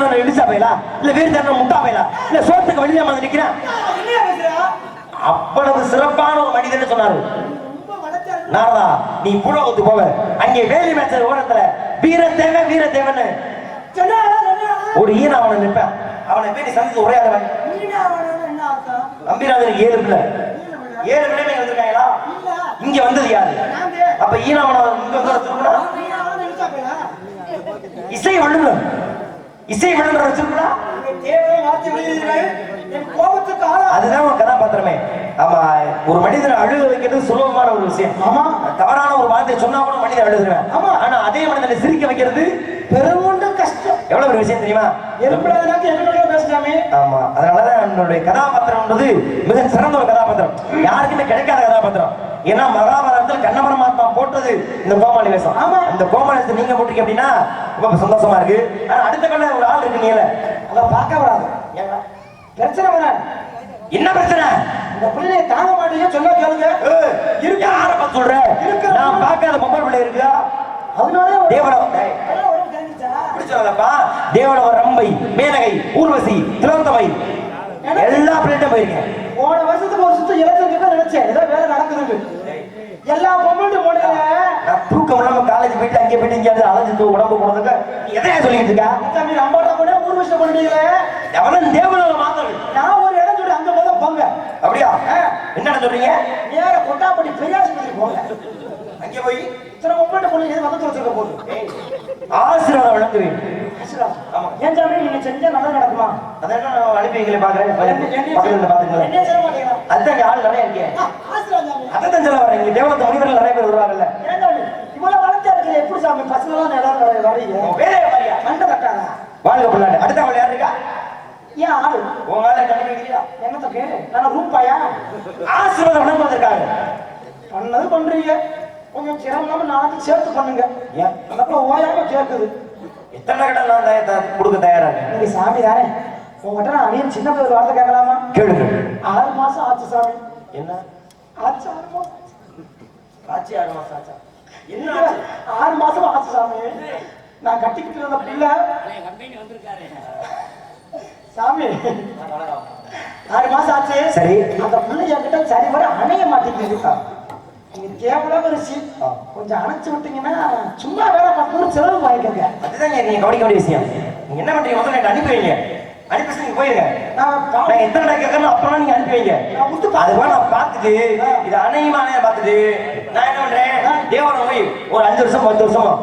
திறந்த இடிச்சா போயிலா இல்ல வீடு திறந்த முட்டா போயிலா இல்ல சோத்துக்கு வெளியே வந்து நிக்கிறேன் அவ்வளவு சிறப்பான ஒரு மனிதன் சொன்னாரு. நாரா வளர்ச்சியா இருக்கு நாரதா நீ பூலோகத்து போவ. அங்கே வேலி மேட்ச ஓரத்துல. வீரத்தேவன் வீரத்தேவன் சொன்னா சொன்னா ஒரு ஈன அவனை நிற்பேன் அவனை போய் சந்தித்து உரையாடுவன் நீனா நம்பிராஜனுக்கு ஏழு பிள்ளை. ஏழு பிள்ளைங்க வந்திருக்காங்களா? இங்க வந்தது யாரு? அப்ப ஈனாவன இங்க வந்து இசை வல்லுநர். இசை வல்லுநர் வச்சிருக்கா அதுதான் உன் கதாபாத்திரமே ஆமா ஒரு மனிதனை அழுக வைக்கிறது சுலபமான ஒரு விஷயம் ஆமா. தவறான ஒரு வார்த்தையை சொன்னா கூட மனிதன் அழுதுருவேன் ஆமா. ஆனா அதே மனிதனை சிரிக்க வைக்கிறது பெருமூண்டு எவ்வளவு ஒரு விஷயம் தெரியுமா? ஆமா அதனாலதான் என்னுடைய கதாபாத்திரம்ன்றது மிக சிறந்த ஒரு கதாபாத்திரம். யாருக்குமே கிடைக்காத கதாபாத்திரம். ஏன்னா மகாபாரதத்தில் கண்ண பரமாத்மா போட்டது இந்த கோமாளி வேஷம் ஆமா. இந்த கோமாளத்தை நீங்க போட்டீங்க அப்படின்னா ரொம்ப சந்தோஷமா இருக்கு. ஆனா அடுத்த கல்ல ஒரு ஆள் இருக்கு நீல அதை பார்க்க வராது. பிரச்சனை வராது. என்ன பிரச்சனை? இந்த பிள்ளையை தாங்க மாட்டீங்க சொல்ல கேளுங்க. ஏய், யார பார்த்து சொல்ற? இருக்கிற நான் பார்க்காத பொம்பளை பிள்ளை இருக்கா தேவலவ ரம்பை மேனகை ஊர்வசி திலோத்தமை எல்லா பிள்ளைகிட்ட போயிருக்கேன் போன வருஷத்துக்கு ஒரு சுத்தம் இலக்கியம் நினைச்சேன். ஏதோ வேலை நடக்குதுன்னு. எல்லா போனீங்க நான் தூக்கம் இல்லாம காலேஜ் போயிட்டு அங்கே போயிட்டு இங்கே அலைஞ்சு உடம்பு போனதுக்கு எதையா சொல்லிட்டு இருக்கா? தம்பி நம்பாட்ட போனே ஊர் விஷயம் பண்ணுவீங்களே எவனும் மாத்தல் நான் ஒரு இடம் சொல்லி அங்க போதும் போங்க. அப்படியா? ஆ. என்ன சொல்றீங்க? நேர கொட்டாப்பட்டி பெரியாஸ்பத்திரி போங்க. அங்கே போய் இத்தனை பொம்மைட்ட பொண்ணு எது வந்து வச்சிருக்க போகுது ஆசீர்வாதம் வழங்குவேன். ஆமா. ஏன் சாமி நீங்க செஞ்சா நல்லா நடக்குமா? அதான் நான் பாக்குறேன் பக்கத்துல பாத்துக்கலாம் அதான் ஆள் நிறைய சொல்ல வரேன். இங்க தேவலத்த மனிதர்கள் நிறைய பேர் வருவாங்கல்ல. இவ்வளவு வளர்ச்சியா இருக்குது. எப்படி சாமி? பசங்களாம் நிலம் வரீங்க உன் மாதிரியா? மண்டை தட்டாதா? வாழ்க பிள்ளாண்டு அடுத்த அவள் யார் இருக்கா? ஏன் ஆளு? உங்க ஆளை அனுப்பி வைக்கிறியா என்னத்த கேளு நான் ரூம் பாயா? ஆசீர்வாதம் வழங்க வந்திருக்காங்க பண்ணது பண்றீங்க. கொஞ்சம் சிரமம் நாளைக்கு சேர்த்து பண்ணுங்க. ஏன்? அப்ப ஓயாம கேக்குது. எத்தனை கடன் நான் தய- கொடுக்க தயாரா நீங்க சாமி தானே உங்ககிட்ட நான் அணியன் சின்ன பேர் வார்த்தை கேட்கலாமா? கேளுங்க ஆறு மாசம் ஆச்சு சாமி. என்ன? ஆச்சு ஆறு மாசம். ஆச்சு ஆறு மாசம் ஆச்சா? என்ன? ஆறு மாசம் ஆச்சு சாமி. நான் கட்டிக்கிட்டு இருந்த பிள்ளை. சாமி. ஆறு மாசம் ஆச்சு. சரி. அந்த பிள்ளை என்கிட்ட சரி வர அணைய மாட்டேங்குது நீங்க ஒரு சீட் கொஞ்சம் அணைச்சு விட்டீங்கன்னா சும்மா வேற பத்து நூறு செலவு வாங்கிக்கோங்க. அதுதான் நீங்க கவனிக்க வேண்டிய விஷயம். நீங்க என்ன பண்றீங்க? முதல்ல எனக்கு அனுப்பி வைங்க. அனுப்பி நீங்க போயிருங்க. நான் எத்தனை நாள் கேட்கறேன் அப்புறம் நீங்க அனுப்பி வைங்க. விட்டு அதுவா நான் பார்த்துட்டு இது அணையுமா அணைய பார்த்துட்டு நான் என்ன பண்றேன்? தேவனை போய் ஒரு அஞ்சு வருஷம் பத்து வருஷமா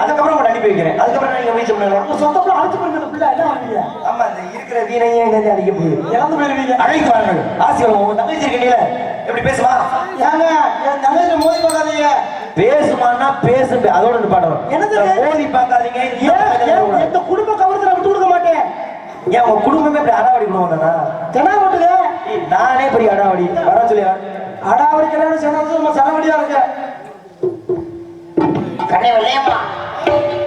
அதுக்கப்புறம் உங்களை அனுப்பி வைக்கிறேன். அதுக்கப்புறம் நீங்க முயற்சி பண்ணுங்க உங்க சொந்த பிள்ளை அழைச்சு பண்ணுறது பிள்ளை என்ன பண்ணுவீங்க ஆமா இந்த இருக்கிற வீணையும் என்னது அடிக்க போகுது. இறந்து போயிருவீங்க. அழைத்து வாருங்கள் ஆசீர்வாதம் உங்க தங்கச்சி இருக்கீங்களே எப்படி பேசுமா? ஏங்க என் தங்கச்சி மோதி பார்க்காதீங்க. பேசுமான்னா பேசு அதோட நிப்பாட்டணும் என்னது? மோதி பார்க்காதீங்க எந்த குடும்ப கவரத்தை நான் விட்டு கொடுக்க மாட்டேன்? ஏன் உங்க குடும்பமே இப்படி அடாவடி குடும்பம் தானா தெனா மட்டுங்க ஏய், நானே பெரிய அடாவடி. வர சொல்லியா? அடாவடி கல்யாணம் சொன்னது நம்ம சனவடியா இருக்க. கண்ணே Thank you.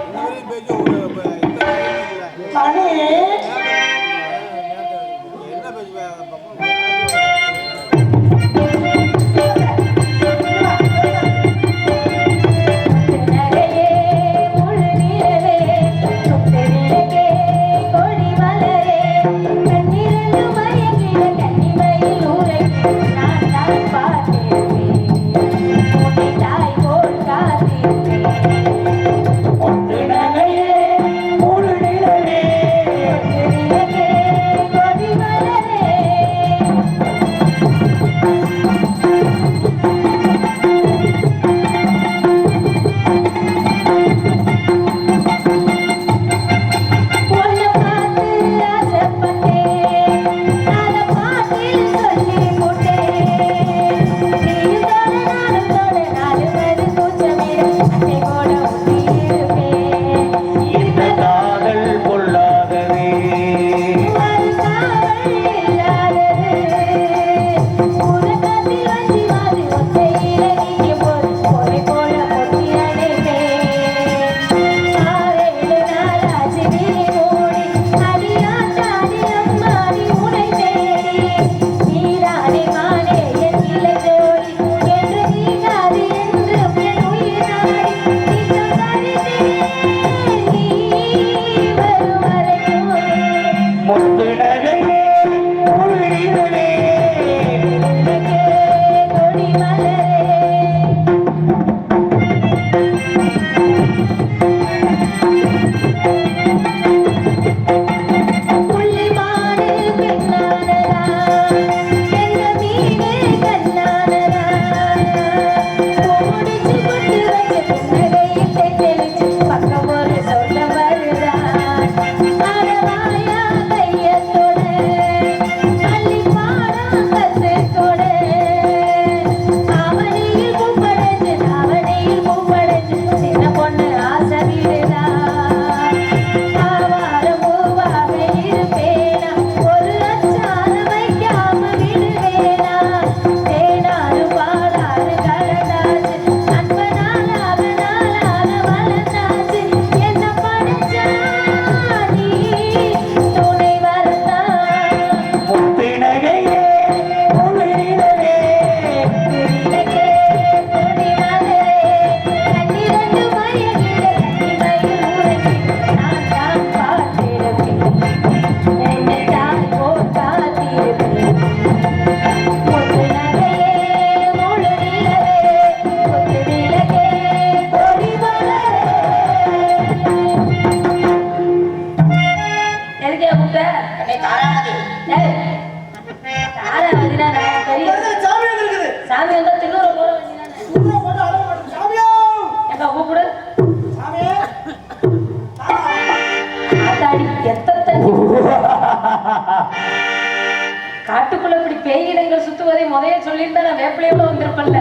பிள்ளையோட வந்திருப்பல்ல?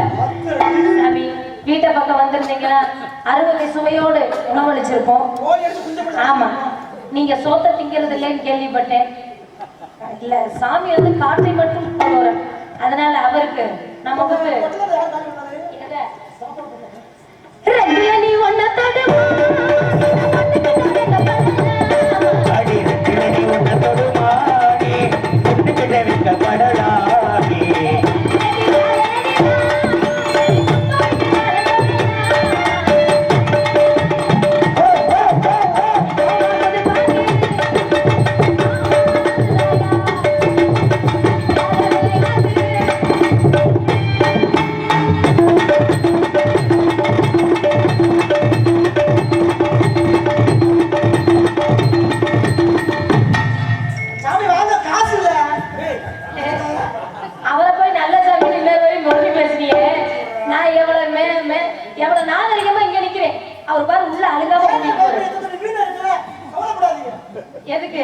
வீட்டை பக்கம் வந்திருந்தீங்கன்னா அறுவகை சுவையோடு உணவளிச்சிருப்போம். ஆமா. நீங்க சோத்த திங்கிறது இல்லைன்னு கேள்விப்பட்டேன். இல்ல சாமி வந்து காற்றை மட்டும் அதனால அவருக்கு நம்ம வந்து நீ ஒன்ன எவ்வளவு நாகரிகமா இங்க நிக்கிறேன்? அவர் பாரு உள்ள அழுகாம எதுக்கு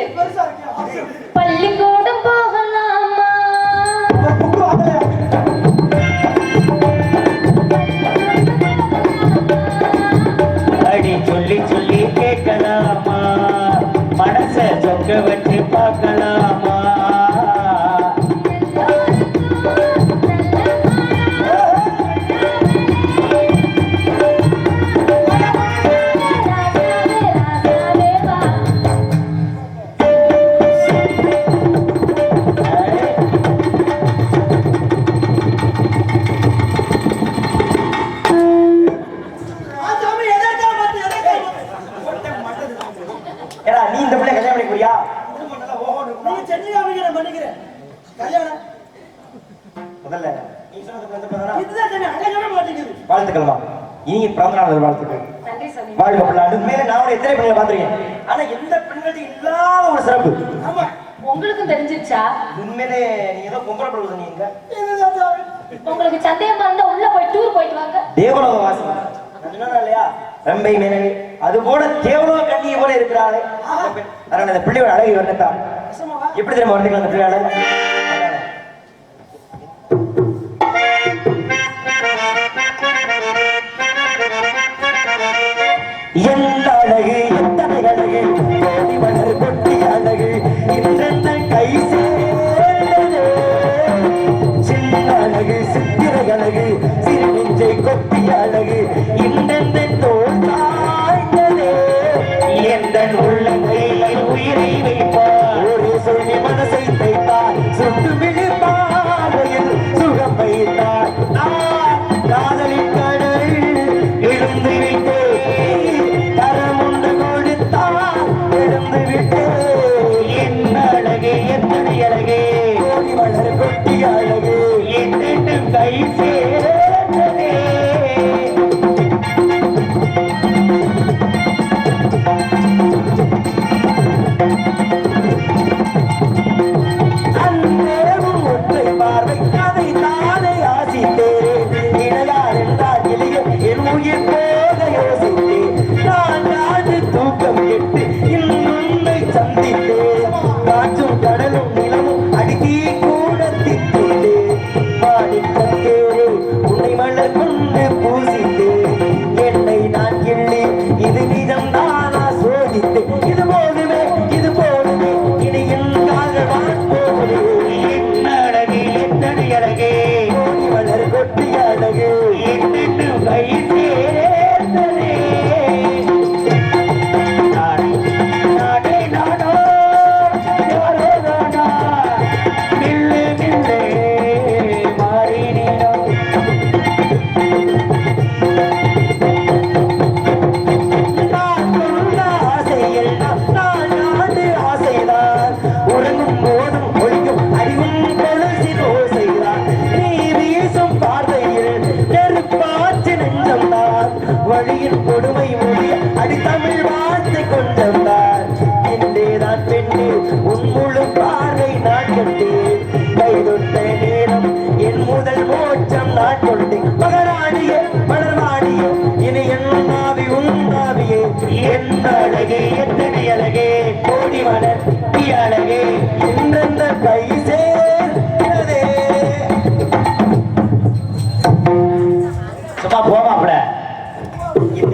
பள்ளிக்கூடம் போகலாமா? அடி சொல்லி சொல்லி கேட்கலாமா? மனச சொக்க வச்சு பார்க்கலாம். தேவி போல இருக்கிறாளே. அதனால அந்த பிள்ளையோட அழகை வர்ணத்தா எப்படி தெரியுமா வர்ணிக்கலாம் அந்த பிள்ளையால என்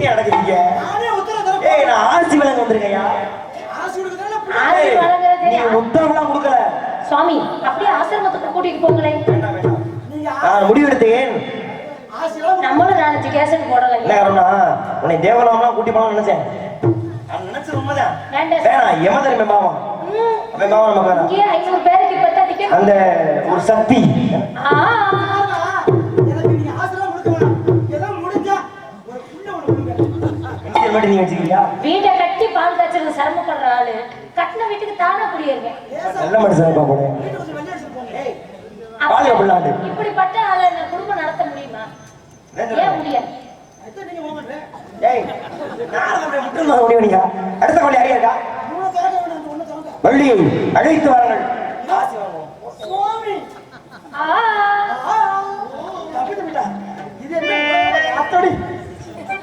நடக்குதுங்க நானே உத்தரவு தரேன். ஏய் நான் ஆசி வழங்க வந்திருக்கையா ஆசை கொடுக்கறதுனால புள்ள- ஆசி வழங்குறது நீ உத்தரவுலாம் கொடுக்கல. சுவாமி அப்படியே ஆசிரமத்துக்கு கூட்டிட்டு போங்களேன். நான் முடிவெடுத்தேன். நம்மளும் நாலஞ்சு கேசட் போடலாம். என்ன காரணம்னா உன்னை தேவலோகம்லாம் கூட்டி போகணும்னு நினைச்சேன். நான் நினைச்சது உண்மைதான். வேணாம் யமதர்ம பாவம். அவன் பாவம் நமக்கு வேணாம். இங்கேயே ஐநூறு பேருக்கு இப்ப தான் டிக்கெட் அந்த ஒரு சக்தி. ஆ, ஆமா, எனக்கு நீங்க ஆசையெல்லாம் கொடுக்க வீட்டை கட்டி பால் காய்ச்சறது சிரமப்படுற ஆளு. கட்டின வீட்டுக்கு தானா குடியேறுங்க நல்ல மனுஷன் பாப்போம் இப்படிப்பட்ட ஆளை நான் குடும்பம் நடத்த முடியுமா? ஏன் முடியாது? அடுத்த கொள்ளி. வள்ளியை அழைத்து வாருங்கள். என்ன?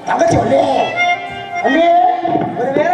தங்கச்சி வள்ளி வள்ளி ஒரு வேற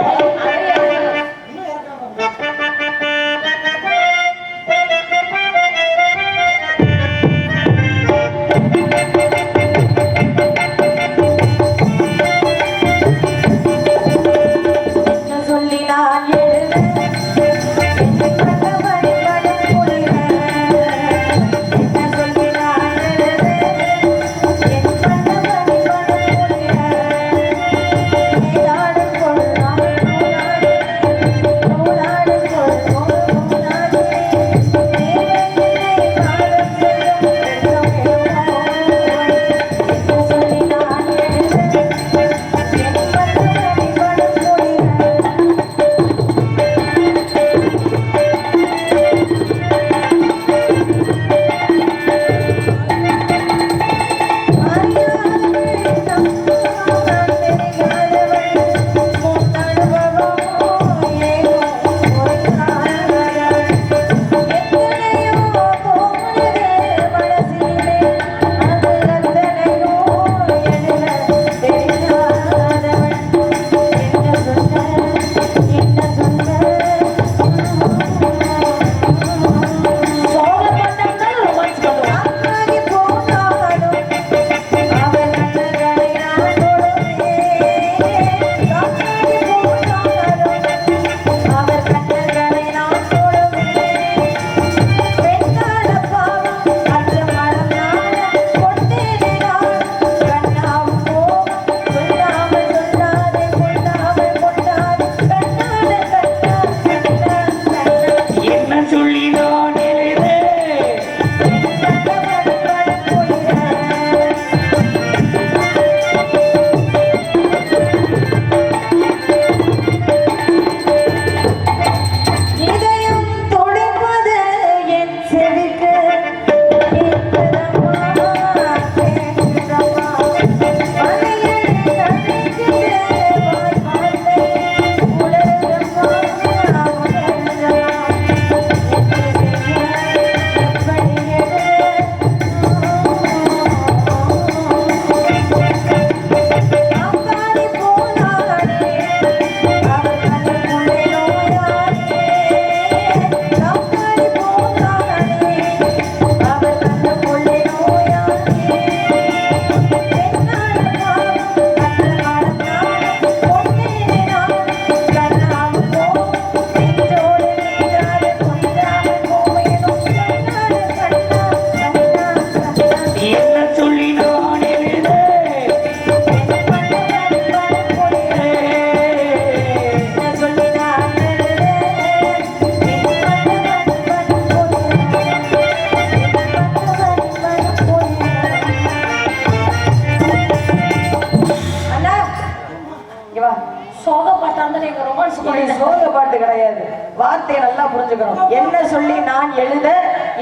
எழுத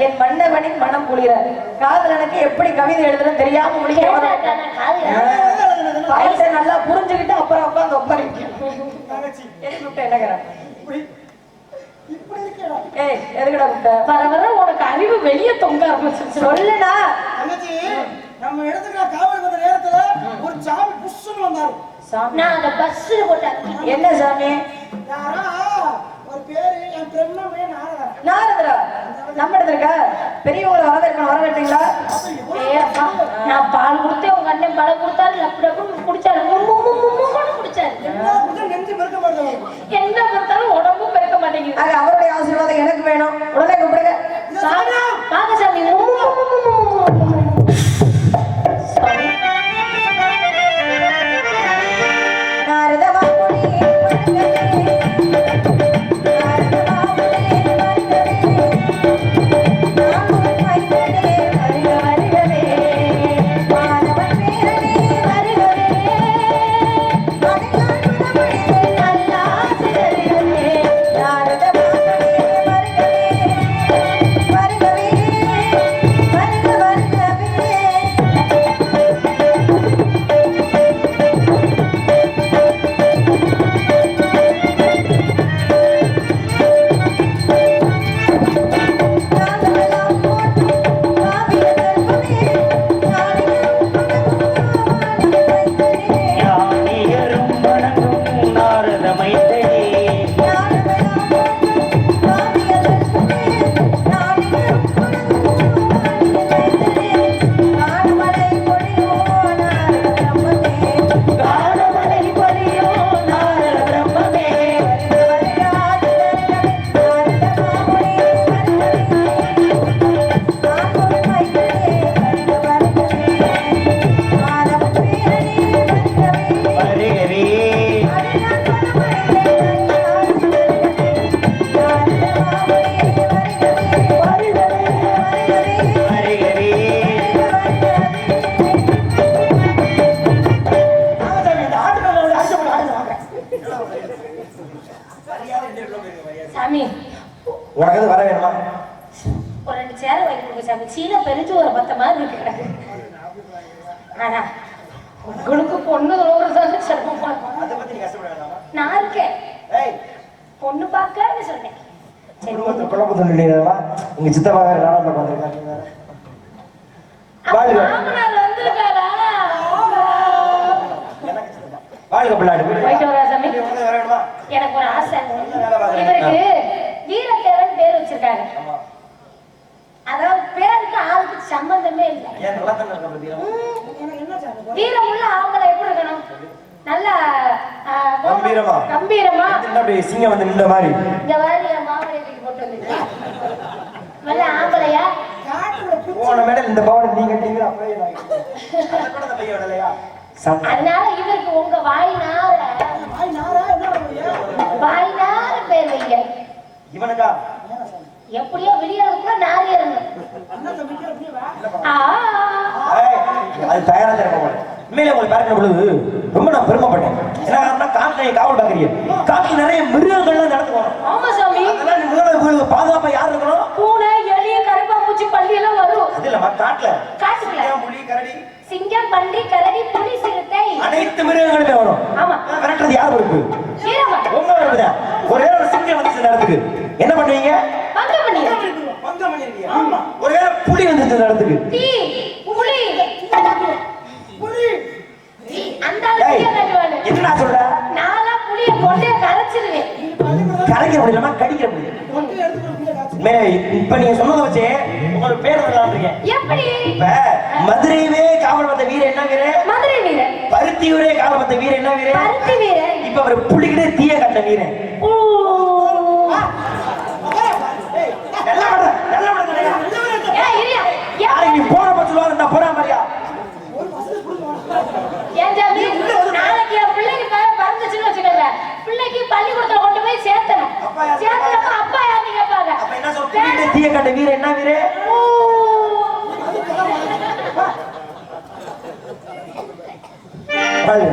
என் மன்னவனின் மனம் குளிர. காதலனுக்கு எப்படி கவிதை எழுதுறன்னு தெரியாம முடிக்க நல்லா புரிஞ்சுக்கிட்டு அப்புறம் உட்காந்து விட்ட என்னங்கிறேன் ஏய் எதுக்குடா விட்ட வர வர உனக்கு அறிவு வெளியே தொங்க சொல்லுடா. தங்கச்சி நம்ம இடத்துக்கு நான் காவல் வந்த நேரத்துல ஒரு சாமி புஷ்ஷுன்னு வந்தாரு. சாமி? நான் அந்த பஸ்ல போட்டேன். என்ன சாமி? யாரா? ஒரு பேரு என் பெருமை நாரதா நாரதரா? நம்ம இடத்துல பெரியவங்களை வரவேற்கணும் வரவேட்டீங்களா நான் பால் கொடுத்து உங்க அண்ணன் பழம் கொடுத்தாரு லப்பு லப்பு குடிச்சாரு. குடிச்சாரு. என்ன பார்த்தாலும் உடம்பும் பெருக்க மாட்டேங்குது. அவருடைய ஆசீர்வாதம் எனக்கு வேணும். உடனே கூப்பிடுங்க. பாகசாமி வாழ்க பிள்ளாடு போயிட்டு வரா சாமி எனக்கு ஒரு ஆசை. இவருக்கு வீரத்தேவன் பேர் வச்சிருக்காங்க ஆமா. அதாவது பேருக்கு ஆளுக்கு சம்பந்தமே இல்லை. வீரமுள்ள ஆம்பளை எப்படி இருக்கணும்? நல்ல கம்பீரமா? கம்பீரமா. என்ன அப்படி சிங்கம் வந்து நின்ற மாதிரி? இந்த மாதிரி என் மாமனை தூக்கி போட்டு வந்து நல்ல ஆம்பளையா? போன மேடல் இந்த பாவாடை நீங்க கட்டிங்க அப்படியே நான் கட்டிக்கிறேன். அந்த கூட அந்த பையன் விடலையா சம் அதனால இவருக்கு உங்க வாய்னார வாய்னார பேர் வைங்க. இவனுக்கா? எப்படியோ விடியறதுக்குள்ள நாரி அது தயாரா போறேன் உண்மையிலே உங்களை பார்க்கிற பொழுது ரொம்ப நான் பெருமைப்பட்டேன். காரணம் காட்டுல காவல் பார்க்கறீங்க. காட்டுல நிறைய மிருகங்கள்லாம் நடந்து ஆமா சாமி. உங்களுக்கு பாதுகாப்பா யார் இருக்கணும்? பூனை எலி கருப்பாம்பூச்சி பள்ளி எல்லாம் வரும். அது இல்லம்மா காட்டுல. காட்டுல புலி சிங்கம் பன்றி கரடி புலி சிறுத்தை. அனைத்து மிருகங்களுமே வரும். ஆமா. விரட்டுறது யார் பொறுப்பு உங்க பொறுப்பு ஒரே ஒரு சிங்கம் வந்துச்சு இந்த இடத்துக்கு. என்ன பண்ணுவீங்க? பங்க பண்ணிடு பங்கம் பண்ணிருக்கீங்க ஆமா. ஒரே புலி வந்துச்சு இந்த இடத்துக்கு. தீ புலி. தீ, அந்த என்னடா சொல்ற நானா புளிய கொண்டே கரைச்சிருவேன். கரைக்கிற முடியலமா கடிக்கிற முடியும் மே இப்ப நீங்க சொன்னதை வச்சே உங்களுக்கு பேர் இருக்கேன். இப்ப மதுரையவே காவல் வந்த வீரர் என்ன வீரர் மதுரை வீரன் பருத்தியூரே காவல் வந்த வீரர் என்ன வீரர் பருத்தி வீரன் இப்ப அவர் புலிகிட்டே தீய கட்ட வீரன் ஊ. நல்லா பண்ற, நல்லா பண்ற. ஏய், இரியா. ஏன் நாளைக்கு நீ போன பத்தி சொல்லுவாங்க இந்த போறா மாதிரியா ஏன் ஜாமி? நாளைக்கு என் பிள்ளைக்கு ப- பிறந்துச்சுன்னு வச்சுக்கோங்க. பிள்ளைக்கு பள்ளிக்கூடத்துல கொண்டு போய் சேர்த்தணும். அப்பா யாரு? கேட்பாங்க. அப்ப என்ன சொல்ற புலிகிட்டே தீய கட்ட வீரர் என்ன வீரர் ஊ. பாரு.